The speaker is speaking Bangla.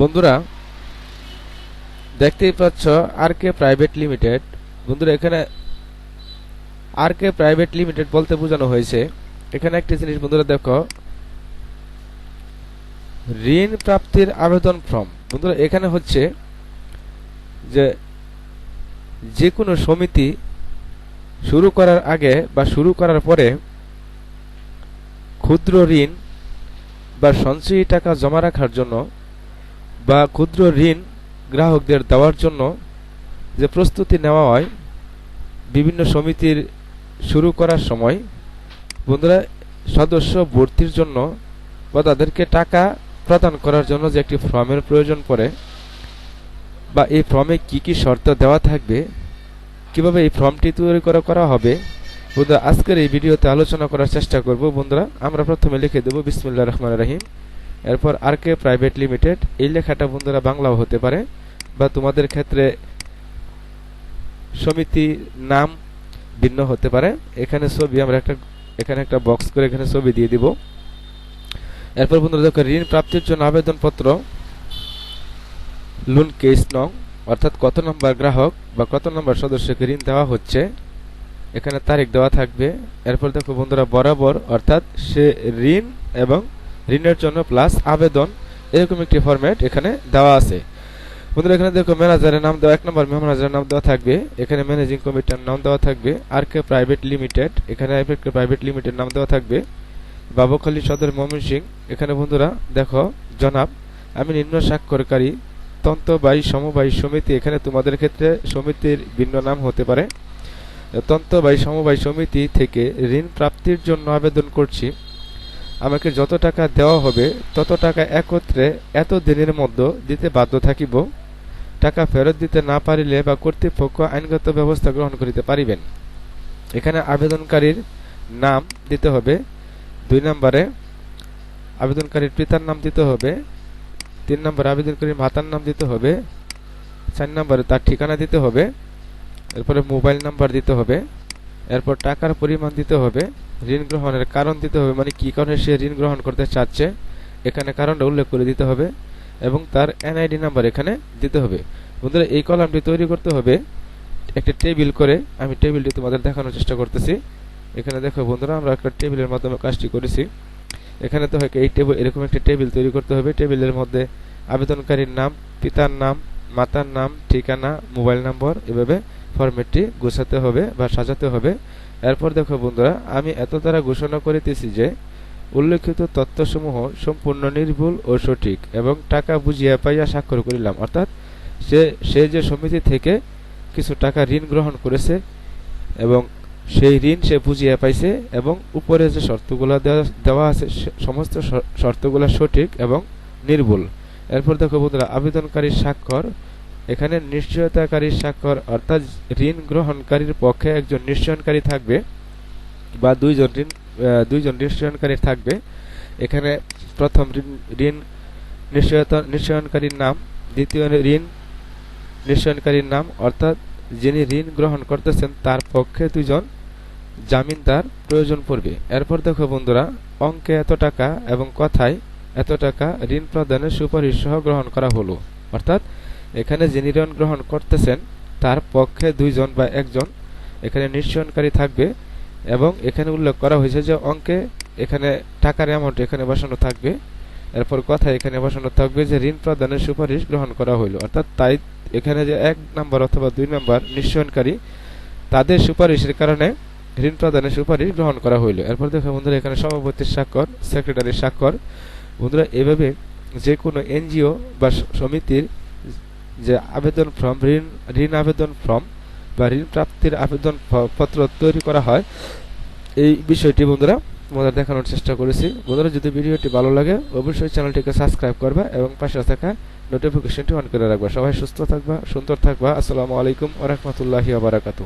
বন্ধুরা, দেখতেই পাচ্ছ আর কে প্রাইভেট লিমিটেড বন্ধুরা, এখানে আর কে প্রাইভেট লিমিটেড বলতে বোঝানো হয়েছে। এখানে একটি জিনিস বন্ধুরা দেখো। ঋণ প্রাপ্তির আবেদন ফর্ম। বন্ধুরা, এখানে হচ্ছে যে যে কোনো সমিতি শুরু করার আগে বা শুরু করার পরে ক্ষুদ্র ঋণ বা সঞ্চয়ী টাকা জমা রাখার জন্য বা ক্ষুদ্র ঋণ গ্রাহকদের দেওয়ার জন্য যে প্রস্তুতি নেওয়া হয় বিভিন্ন সমিতির শুরু করার সময়, বন্ধুরা, সদস্য ভর্তির জন্য বা তাদেরকে টাকা প্রদান করার জন্য যে একটি ফর্মের প্রয়োজন পড়ে বা এই ফর্মে কি কি শর্ত দেওয়া থাকবে, কীভাবে এই ফর্মটি তৈরি করা করা হবে, বন্ধুরা, আজকের এই ভিডিওতে আলোচনা করার চেষ্টা করব। বন্ধুরা, আমরা প্রথমে লিখে দেব বিসমুল্লাহ রহমান রাহিম। এরপর আর কে প্রাইভেট লিমিটেড, এই লেখাটা বন্ধুরা বাংলাও হতে পারে, বা তোমাদের ক্ষেত্রে সমিতি নাম ভিন্ন হতে পারে। এখানে ছবি আমরা একটা, এখানে একটা বক্স করে এখানে ছবি দিয়ে দিব। এরপর বন্ধুরা দেখো, ঋণ প্রাপ্তির জন্য আবেদনপত্র লোন কেস নং, অর্থাৎ কত নম্বর গ্রাহক বা কত নম্বর সদস্যকে ঋণ দেওয়া হচ্ছে, এখানে তারিখ দেওয়া থাকবে। এরপর দেখো বন্ধুরা, বরাবর, অর্থাৎ সে ঋণ এবং ঋণের জন্য প্লাস আবেদন, এরকম একটি ফরম্যাট এখানে দেওয়া আছে। বন্ধুরা, এখানে দেখো ম্যানেজারের নাম দেওয়া, এক নম্বর ম্যানেজারের নাম দেওয়া থাকবে। এখানে ম্যানেজিং কমিটির নাম দেওয়া থাকবে। আর কে প্রাইভেট লিমিটেড এখানে প্রাইভেট লিমিটেড নাম দেওয়া থাকবে। বাবুখালী সদর ময়মনসিং এখানে বন্ধুরা, দেখো, জনাব, আমি নিম্ন স্বাক্ষরকারী, তন্ত্রবাহী সমবায়ী সমিতি। এখানে তোমাদের ক্ষেত্রে সমিতির ভিন্ন নাম হতে পারে। তন্ত্রবাহী সমবায় সমিতি থেকে ঋণ প্রাপ্তির জন্য আবেদন করছি। আমাকে যত টাকা দেওয়া হবে, তত টাকা একত্রে এত দিনের মধ্যে দিতে বাধ্য থাকিব। টাকা ফেরত দিতে না পারিলে বা কর্তৃপক্ষ আইনগত ব্যবস্থা গ্রহণ করিতে পারিবেন। এখানে আবেদনকারীর নাম দিতে হবে। দুই নম্বরে আবেদনকারীর পিতার নাম দিতে হবে। তিন নম্বরে আবেদনকারীর মাতার নাম দিতে হবে। চার নম্বরে তার ঠিকানা দিতে হবে। এরপরে মোবাইল নাম্বার দিতে হবে। এরপর টাকার পরিমাণ দিতে হবে। ঋণ গ্রহণের কারণ দিতে হবে মানে কি কারণে সে ঋণ গ্রহণ করতে চাচ্ছে, এখানে কারণটা উল্লেখ করে দিতে হবে, এবং তার এনআইডি নাম্বার এখানে দিতে হবে। বন্ধুরা, এই কলামটি তৈরি করতে হবে, একটি টেবিল করে। আমি টেবিলটি তোমাদের দেখানোর চেষ্টা করতেছি। এখানে দেখো বন্ধুরা, আমরা একটা টেবিলের মাধ্যমে কাজটি করেছি। এখানে তো হয় এই টেবিল, এরকম একটা টেবিল তৈরি করতে হবে। টেবিলের মধ্যে আবেদনকারীর নাম, পিতার নাম, মাতার নাম, ঠিকানা, মোবাইল নম্বর, এভাবে ফরম্যাটটি গোছাতে হবে বা সাজাতে হবে। এরপর দেখো বন্ধুরা, আমি এত দ্বারা ঘোষণা করিতেছি যে, উল্লেখিত তথ্যসমূহ সম্পূর্ণ নির্ভুল ও সঠিক এবং টাকা বুঝিয়া পাইয়া স্বাক্ষর করিলাম। অর্থাৎ সে সে যে সমিতি থেকে কিছু টাকা ঋণ গ্রহণ করেছে এবং সেই ঋণ সে বুঝিয়া পাইছে এবং উপরে যে শর্তগুলো দেওয়া আছে সমস্ত শর্তগুলো সঠিক এবং নির্ভুল। এরপর দেখো বন্ধুরা, আবেদনকারীর স্বাক্ষর এখানে নিশ্চয়তাকারীর স্বাক্ষর, অর্থাৎ ঋণ গ্রহণকারীর পক্ষে একজন নিশ্চয়নকারী থাকবে, বা দুইজন ঋণ দুইজন নিশ্চয়নকারী থাকবে। এখানে প্রথম ঋণ নিশ্চয়তা, নিশ্চয়নকারীর নাম, দ্বিতীয় ঋণ নিশ্চয়নকারীর নাম, অর্থাৎ যিনি ঋণ গ্রহণ করতেছেন, তার পক্ষে দুজন জামিনদার প্রয়োজন পড়বে। এরপর দেখো বন্ধুরা, অঙ্কে এত টাকা এবং কথায় এত টাকা ঋণ প্রদানের সুপারিশ সহ গ্রহণ করা হলো। অর্থাৎ এখানে যিনি ঋণ গ্রহণ করতেছেন, তার পক্ষে দুইজন বা একজন এখানে নিশ্চয়নকারী থাকবে এবং এখানে উল্লেখ করা হয়েছে যে অঙ্কে এখানে টাকার অ্যামাউন্ট এখানে বসানো থাকবে। এরপর কথা এখানে বসানো থাকবে যে ঋণ প্রদানের সুপারিশ গ্রহণ করা হইল। অর্থাৎ তাই এখানে যে এক নাম্বার অথবা দুই নাম্বার নিশ্চয়নকারী তাদের সুপারিশের কারণে ঋণ প্রদানের সুপারিশ গ্রহণ করা হইল। এরপর দেখো বন্ধুরা, এখানে সভাপতির স্বাক্ষর সেক্রেটারির স্বাক্ষর। বন্ধুরা, এভাবে যে কোনো এনজিও বা সমিতির যে আবেদন ফর্ম, ঋণ ঋণ আবেদন ফর্ম বা ঋণ প্রাপ্তির আবেদন পত্র তৈরি করা হয়। এই বিষয়টি বন্ধুরা তোমাদের দেখানোর চেষ্টা করেছি। বন্ধুরা, যদি ভিডিওটি ভালো লাগে, অবশ্যই চ্যানেলটিকে সাবস্ক্রাইব করবা এবং পাশে থাকা নোটিফিকেশনটি অন করে রাখবা। সবাই সুস্থ থাকবা, সুন্দর থাকবা। আসসালামু আলাইকুম ওরহমতুল্লাহি আবরাকাতু